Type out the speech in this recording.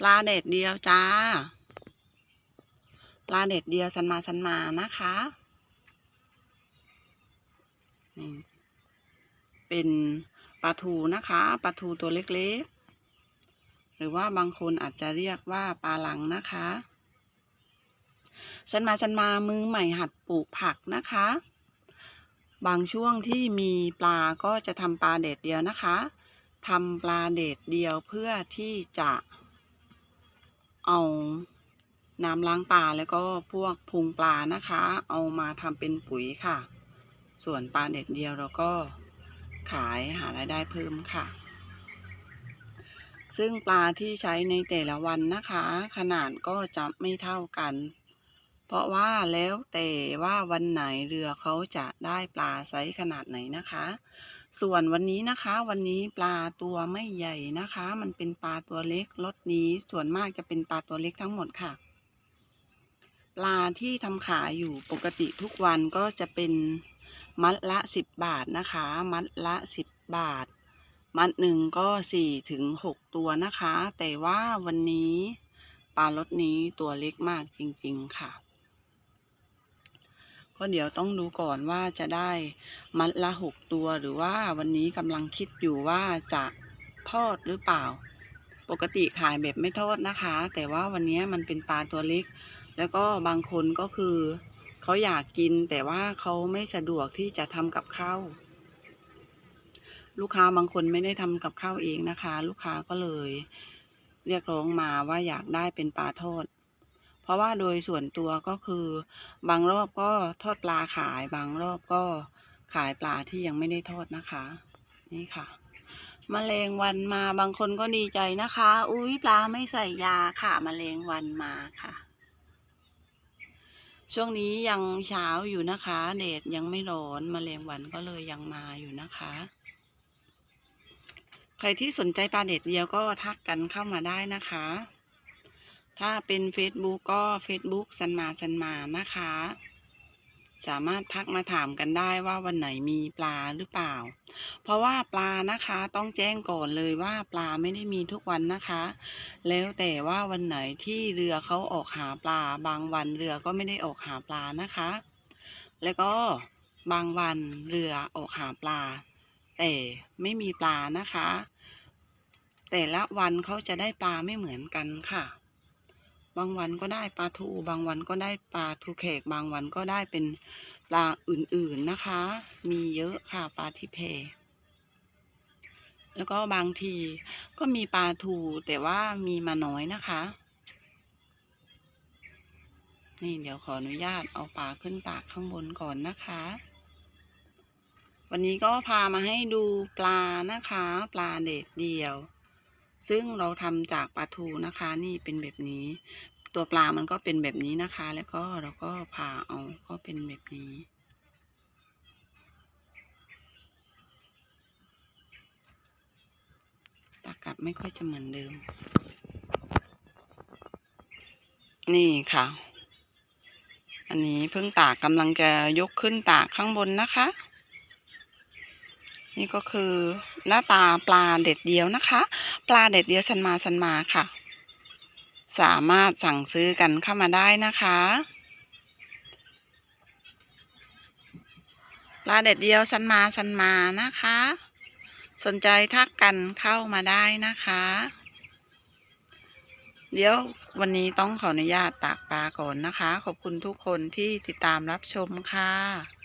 ปลาเด็ดเดียวจ้า ปลาเด็ดเดียวสันมาสันมานะคะนี่เป็นปลาทูนะคะปลาทูตัวเล็กๆ หรือว่าบางคนอาจจะเรียกว่าปลาหลังนะคะสันมาสันมามือใหม่หัดปลูกผักนะคะ บางช่วงที่มีปลาก็จะทำปลาเด็ดเดียวนะคะทำปลาเด็ดเดียวเพื่อที่จะ เอาน้ำล้างปลาแล้วก็พวกพุงปลานะคะ เอามาทำเป็นปุ๋ยค่ะ ส่วนปลาเด็ดเดียวเราก็ขายหารายได้เพิ่มค่ะ ซึ่งปลาที่ใช้ในแต่ละวันนะคะ ขนาดก็จะไม่เท่ากัน เพราะว่าแล้วแต่ว่าวันไหนเรือเขาจะได้ปลาไซส์ขนาดไหนนะคะ ส่วนวันนี้นะคะ วันนี้ปลาตัวไม่ใหญ่นะคะ มันเป็นปลาตัวเล็กรสนี้ส่วนมากจะเป็นปลาตัวเล็กทั้งหมดค่ะ ปลาที่ทำขายอยู่ปกติทุกวันก็จะเป็นมัดละสิบบาทนะคะ มัดละสิบบาท มัดหนึ่งก็สี่ถึงหกตัวนะคะ แต่ว่าวันนี้ปลารสนี้ตัวเล็กมากจริง ๆ ค่ะ ก็เดี๋ยวต้องดูก่อนว่าจะได้มัดละหกตัวหรือว่าวันนี้กำลังคิดอยู่ว่าจะทอดหรือเปล่า ปกติขายแบบไม่ทอดนะคะ แต่ว่าวันนี้มันเป็นปลาตัวเล็ก แล้วก็บางคนก็คือเขาอยากกินแต่ว่าเขาไม่สะดวกที่จะทำกับข้าวลูกค้าบางคนไม่ได้ทำกับข้าวเองนะคะ ลูกค้าก็เลย เรียกร้องมาว่าอยากได้เป็นปลาทอด ราะว่าโดยส่วนตัวก็คือบางรอบก็ทอดปลาขาย บางรอบก็ขายปลาที่ยังไม่ได้ทอดนะคะ นี่ค่ะมแมลงวันมาบางคนก็ดีใจนะคะ อุ้ยปลาไม่ใส่ยาค่ะมแมลงวันมาค่ะ ช่วงนี้ยังเช้าอยู่นะคะแดดยังไม่ร้อนมแมลงวันก็เลยยังมาอยู่นะคะ ใครที่สนใจปลาเด็ดเดียวก็ทักกันเข้ามาได้นะคะ ถ้าเป็น Facebook ก็ Facebook สันมาสันมานะคะ สามารถทักมาถามกันได้ว่าวันไหนมีปลาหรือเปล่า เพราะว่าปลานะคะต้องแจ้งก่อนเลยว่าปลาไม่ได้มีทุกวันนะคะ แล้วแต่ว่าวันไหนที่เรือเขาออกหาปลา บางวันเรือก็ไม่ได้ออกหาปลานะคะ แล้วก็บางวันเรือออกหาปลา แต่ไม่มีปลานะคะ แต่ละวันเขาจะได้ปลาไม่เหมือนกันค่ะ บางวันก็ได้ปลาทู บางวันก็ได้ปลาทูแขก บางวันก็ได้เป็นปลาอื่นๆนะคะ มีเยอะค่ะปลาที่เพ แล้วก็บางทีก็มีปลาทูแต่ว่ามีมาน้อยนะคะ นี่เดี๋ยวขออนุญาตเอาปลาขึ้นตากข้างบนก่อนนะคะ วันนี้ก็พามาให้ดูปลานะคะ ปลาเด็ดเดียว ซึ่งเราทำจากปลาทูนะคะ นี่เป็นแบบนี้ ตัวปลามันก็เป็นแบบนี้นะคะ แล้วก็เราก็ผ่าเอาก็เป็นแบบนี้ตากลับไม่ค่อยจะเหมือนเดิม นี่ค่ะ อันนี้เพิ่งตากกำลังจะยกขึ้นตากข้างบนนะคะ นี่ก็คือหน้าตาปลาเด็ดเดียวนะคะ ปลาเด็ดเดียวสันมาสันมาค่ะ สามารถสั่งซื้อกันเข้ามาได้นะคะ ปลาเด็ดเดียวสันมาสันมานะคะ สนใจทักกันเข้ามาได้นะคะ เดี๋ยววันนี้ต้องขออนุญาตตากปลาก่อนนะคะ ขอบคุณทุกคนที่ติดตามรับชมค่ะ